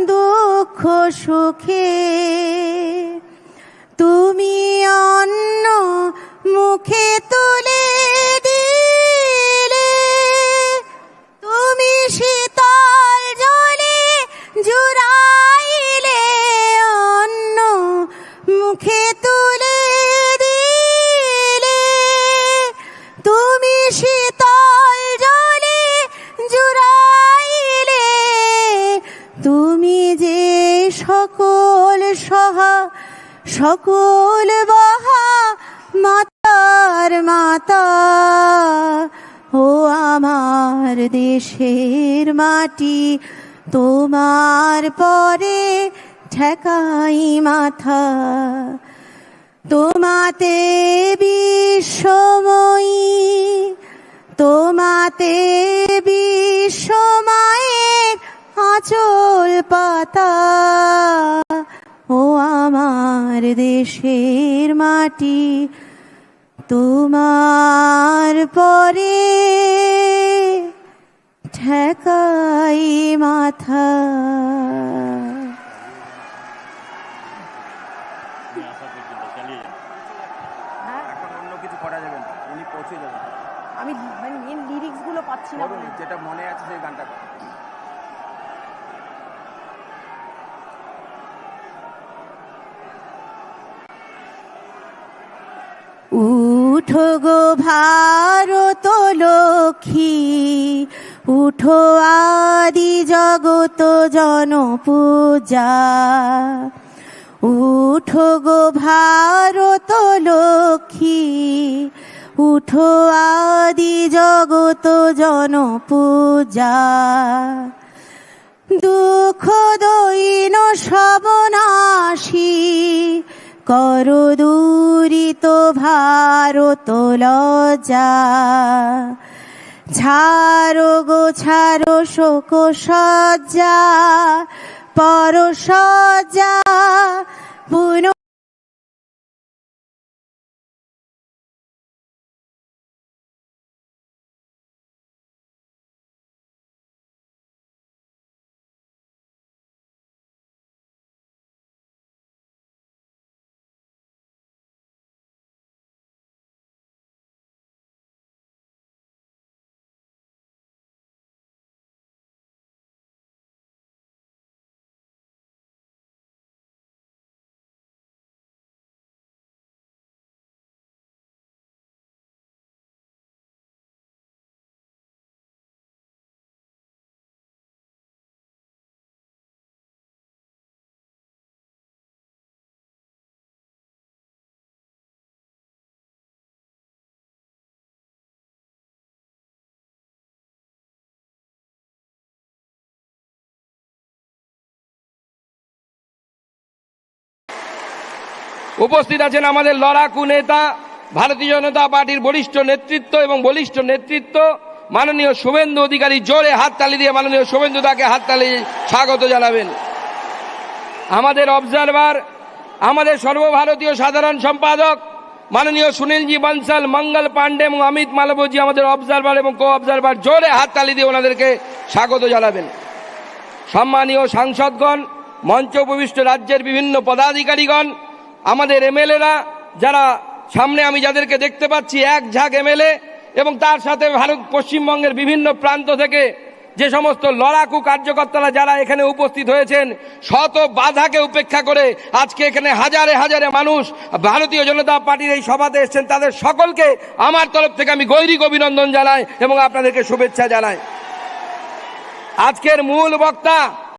দুঃখ সুখে। তুমি অন্য মুখে তুলে দিলে। তুমি শীতল জলে জুড়াইলে অন্য মুখে তুলে দিলে। তুমি শীতল সকল সহা, সকল বহা, মাতার মাতা। ও আমার দেশের মাটি, তোমার পরে ঠেকাই মাথা। তোমাতে বিশ্বময়ী, তোমাতে বিশ্বমায়ের আঁচল পাতা। ও আমার দেশের মাটি তোমার পরে ঠেকাই মাথা। এখন অন্য কিছু করা যাবে না উনি পৌঁছে যাবেন আমি মানে মেন লিরিক্সগুলো পাচ্ছি না। যেটা মনে আছে সেই গানটা উঠো গো ভারত লক্ষ্মী, উঠো আদি জগত জনপূজা। উঠো গো ভারত লক্ষ্মী, উঠো আদি জগত জনপূজা। দুঃখ দৈন সবনাশী কর দূরিত ভারত লজা ছাড়ো গো ছাড়ো শোক সজ্জা পর সজ্জা পুন উপস্থিত আছেন আমাদের লড়াকু নেতা, ভারতীয় জনতা পার্টির বলিষ্ঠ নেতৃত্ব এবং বলিষ্ঠ নেতৃত্ব, মাননীয় শুভেন্দু অধিকারী জোরে হাততালি দিয়ে মাননীয় শুভেন্দু দাকে হাততালি স্বাগত জানাবেন। আমাদের অবজারভার আমাদের সর্বভারতীয় সাধারণ সম্পাদক, মাননীয় সুনীলজি বনসাল, মঙ্গল পান্ডে এবং অমিত মালবজি আমাদের অবজারভার এবং কো অবজারভার জোরে হাততালি দিয়ে ওনাদেরকে স্বাগত জানাবেন। সম্মানীয় সাংসদগণ, মঞ্চ উপবিষ্ট রাজ্যের বিভিন্ন পদাধিকারীগণ আমাদের এমএলএরা, যারা সামনে আমি যাদেরকে দেখতে পাচ্ছি, এক ঝাঁক এমএলএ এবং তার সাথে ভারত পশ্চিমবঙ্গের বিভিন্ন প্রান্ত থেকে যে সমস্ত লড়াকু কার্যকর্তারা যারা এখানে উপস্থিত হয়েছেন, শত বাধাকে উপেক্ষা করে আজকে এখানে হাজারে হাজারে মানুষ ভারতীয় জনতা পার্টির এই সভাতে এসেছেন। তাদের সকলকে আমার তরফ থেকে আমি গৈরিক অভিনন্দন জানাই এবং আপনাদেরকে শুভেচ্ছা জানাই। আজকের মূল বক্তা